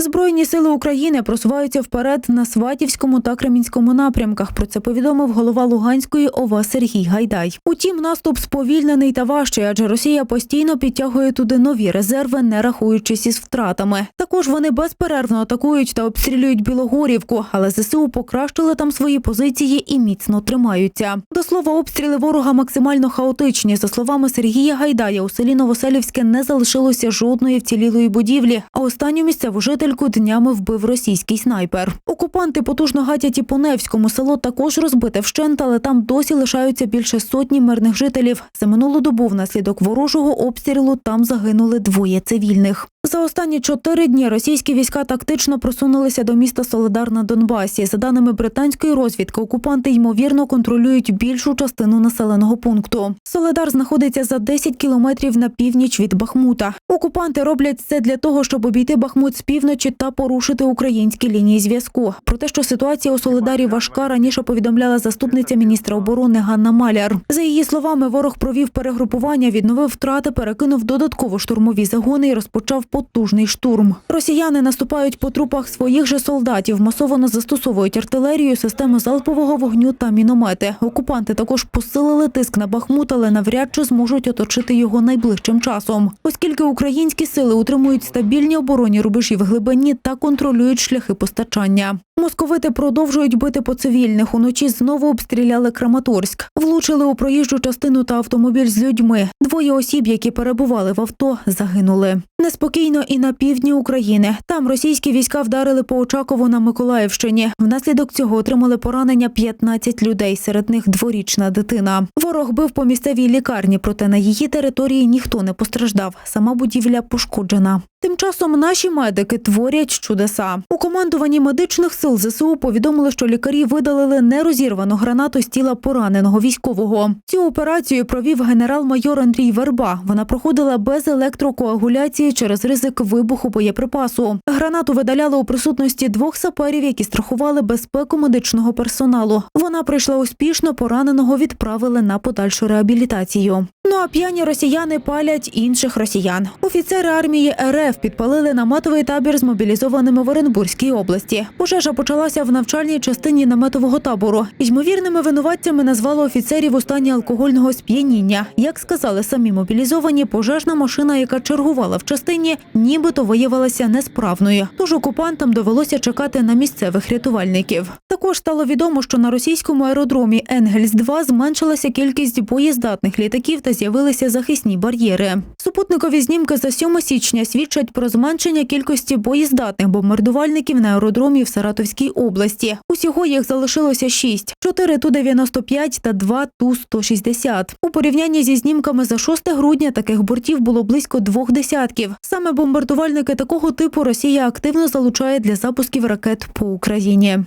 Збройні сили України просуваються вперед на Сватівському та Кремінському напрямках. Про це повідомив голова Луганської ОВА Сергій Гайдай. Утім, наступ сповільнений та важчий, адже Росія постійно підтягує туди нові резерви, не рахуючись із втратами. Також вони безперервно атакують та обстрілюють Білогорівку, але ЗСУ покращили там свої позиції і міцно тримаються. До слова, обстріли ворога максимально хаотичні. За словами Сергія Гайдая, у селі Новоселівське не залишилося жодної вцілілої будівлі, а останню місцеву жительку днями вбив російський снайпер. Окупанти потужно гатять і по Невському село також розбите вщент, але там досі лишаються більше сотні мирних жителів. За минулу добу внаслідок ворожого обстрілу там загинули двоє цивільних. За останні чотири дні російські війська тактично просунулися до міста Соледар на Донбасі. За даними британської розвідки, окупанти ймовірно контролюють більшу частину населеного пункту. Соледар знаходиться за 10 кілометрів на північ від Бахмута. Окупанти роблять це для того, щоб обійти Бахмут з півночі та порушити українські лінії зв'язку. Про те, що ситуація у Соледарі важка, раніше повідомляла заступниця міністра оборони Ганна Маляр. За її словами, ворог провів перегрупування, відновив втрати, перекинув додатково штурмові загони і розпочав потужний штурм. Росіяни наступають по трупах своїх же солдатів, масово застосовують артилерію, системи залпового вогню та міномети. Окупанти також посилили тиск на Бахмут, але навряд чи зможуть оточити його найближчим часом, оскільки українські сили утримують стабільні оборонні рубежі в глибині та контролюють шляхи постачання. Московити продовжують бити по цивільних. Уночі знову обстріляли Краматорськ. Влучили у проїжджу частину та автомобіль з людьми. Двоє осіб, які перебували в авто, загинули. Неспокійно і на півдні України. Там російські війська вдарили по Очакову на Миколаївщині. Внаслідок цього отримали поранення 15 людей, серед них дворічна дитина. Ворог бив по місцевій лікарні, проте на її території ніхто не постраждав. Сама будівля пошкоджена. Тим часом наші медики творять чудеса. У командуванні медичних сил ЗСУ повідомили, що лікарі видалили нерозірвану гранату з тіла пораненого військового. Цю операцію провів генерал-майор Андрій Верба. Вона проходила без електрокоагуляції через ризик вибуху боєприпасу. Гранату видаляли у присутності двох саперів, які страхували безпеку медичного персоналу. Вона прийшла успішно, пораненого відправили на подальшу реабілітацію. Ну а п'яні росіяни палять інших росіян. Офіцери армії РФ підпалили наметовий табір з мобілізованими в Оренбурзькій області. Пожежа почалася в навчальній частині наметового табору. Ймовірними винуватцями назвали офіцерів у стані алкогольного сп'яніння. Як сказали самі мобілізовані, пожежна машина, яка чергувала в частині, нібито виявилася несправною. Тож окупантам довелося чекати на місцевих рятувальників. Також стало відомо, що на російському аеродромі Енгельс 2 зменшилася кількість боєздатних літаків та з'явилися захисні бар'єри. Супутникові знімки за 7 січня свідчать про зменшення кількості боєздатних бомбардувальників на аеродромі в Саратовській області. Усього їх залишилося 6 – 4 Ту-95 та 2 Ту-160. У порівнянні зі знімками за 6 грудня таких бортів було близько двох десятків. Саме бомбардувальники такого типу Росія активно залучає для запусків ракет по Україні.